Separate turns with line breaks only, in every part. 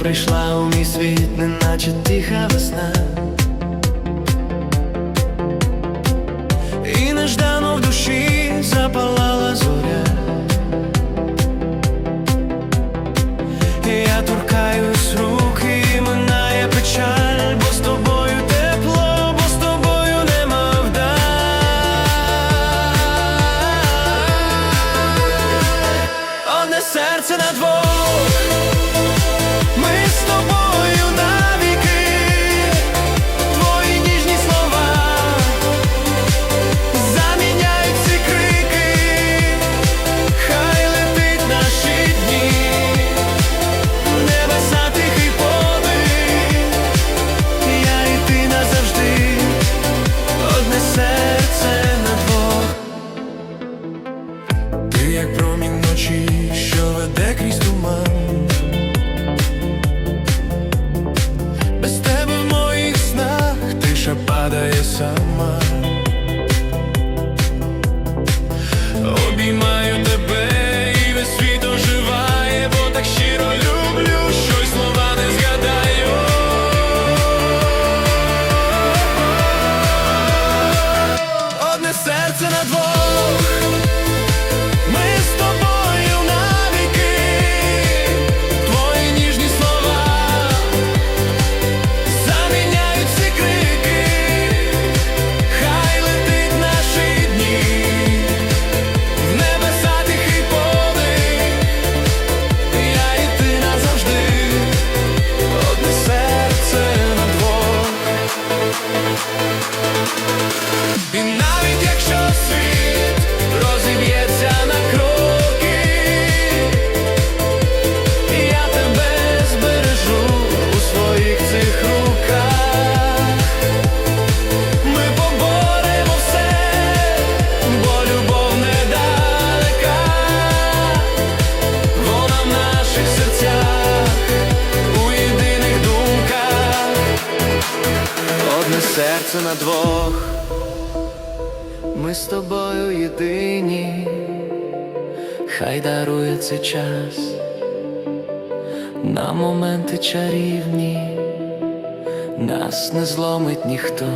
прийшла у мій світ, неначе тиха весна. І неждано в душі запалала зоря ми з тобою єдині, хай дарує цей час на моменти чарівні, нас не зломить ніхто,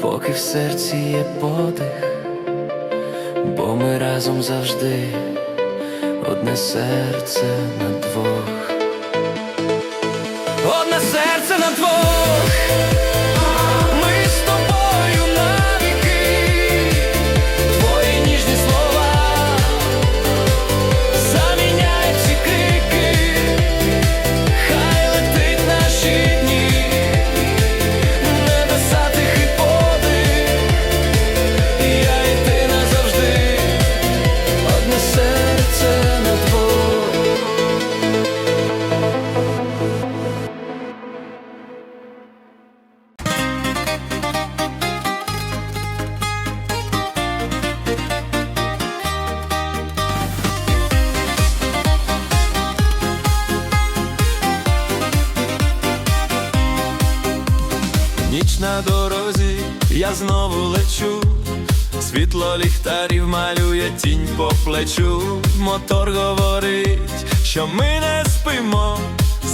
поки в серці є подих, бо ми разом завжди одне серце на двох, одне серце на двох. ніч на дорозі, я знову лечу, світло ліхтарів малює тінь по плечу. Мотор говорить, що ми не спимо,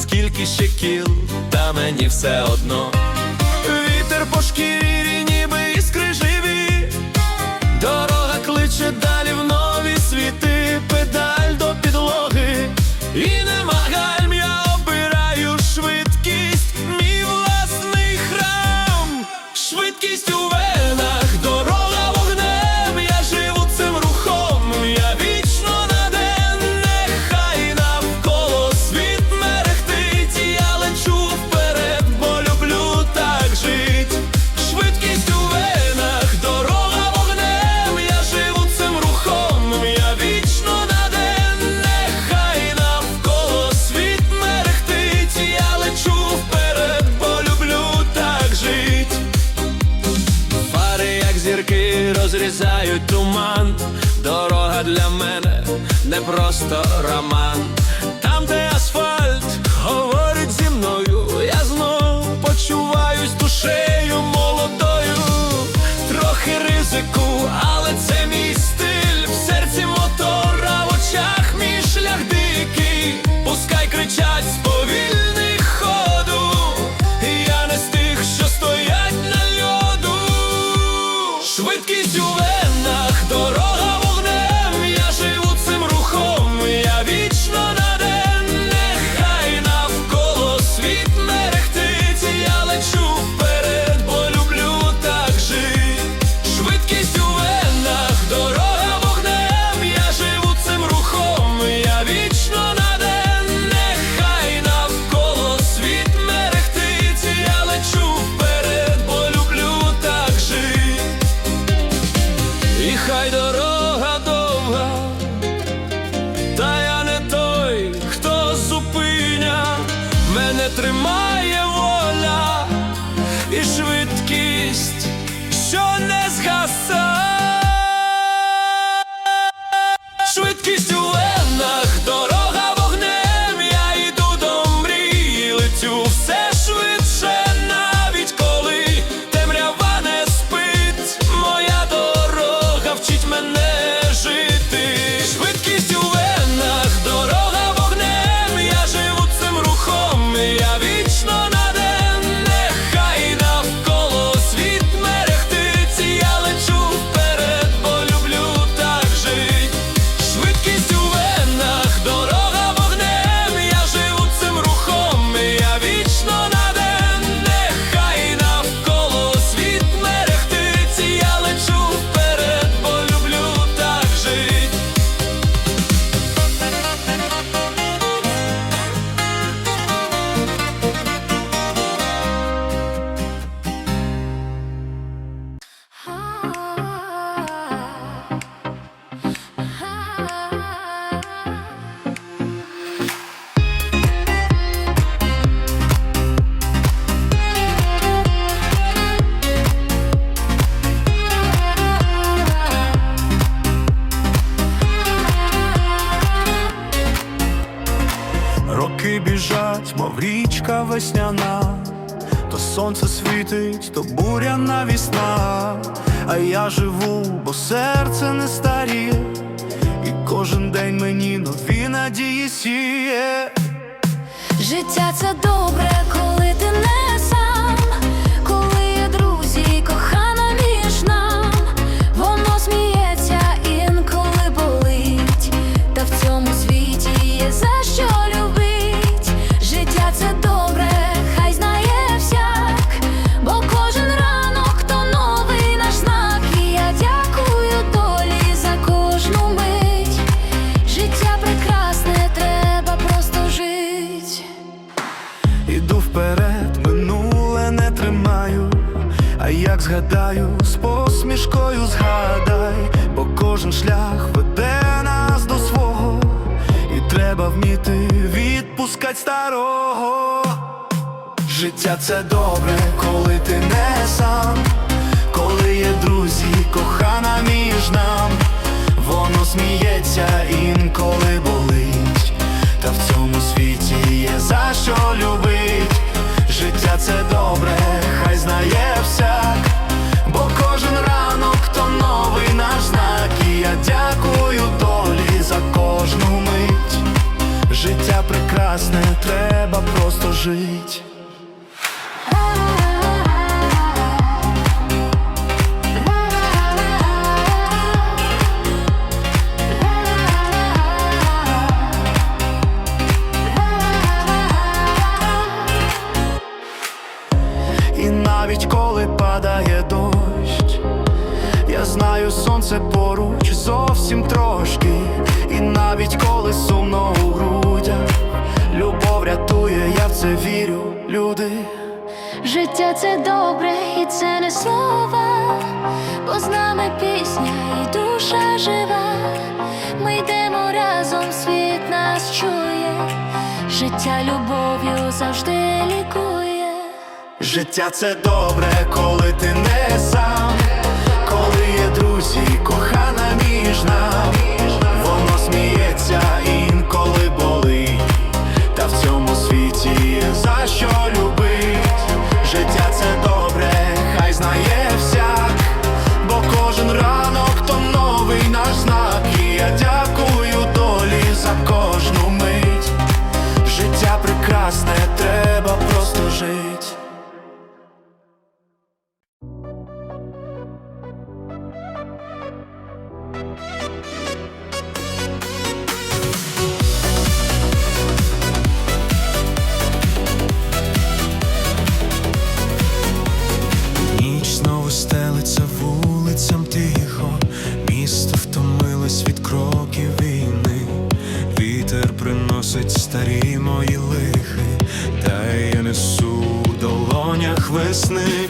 скільки ще кіл, та мені все одно. Вітер по шкірі, ніби іскри живі, дорога кличе далі в нові світи, педаль до підлоги. І просто роман. Дорога довга, та я не той, хто зупиня, мене тримає воля і швидкість, що не згаса. Швидкість у венах, дорога вогнем, я йду до мрії, летю все
Біжать, мов річка весняна, то сонце світить, то буря навісна, а я живу, бо серце не старіє, і кожен день мені нові надії сіє.
Життя це добре,
як згадаю, з посмішкою згадай, бо кожен шлях веде нас до свого, і треба вміти відпускать старого. Життя це добре, коли ти не сам, коли є друзі, кохана між нам, воно сміється інколи болить, треба просто жить.
Життя це добре, і це не слова, бо з нами пісня і душа жива. Ми йдемо разом, світ нас чує, життя любов'ю завжди лікує.
Життя це добре, коли ти не сам, коли є друзі, кохана між
весни.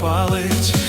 палить.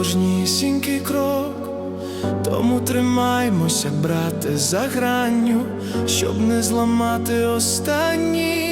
кожнісінький крок, тому тримаймося, брате, за гранню, щоб не зламати останній.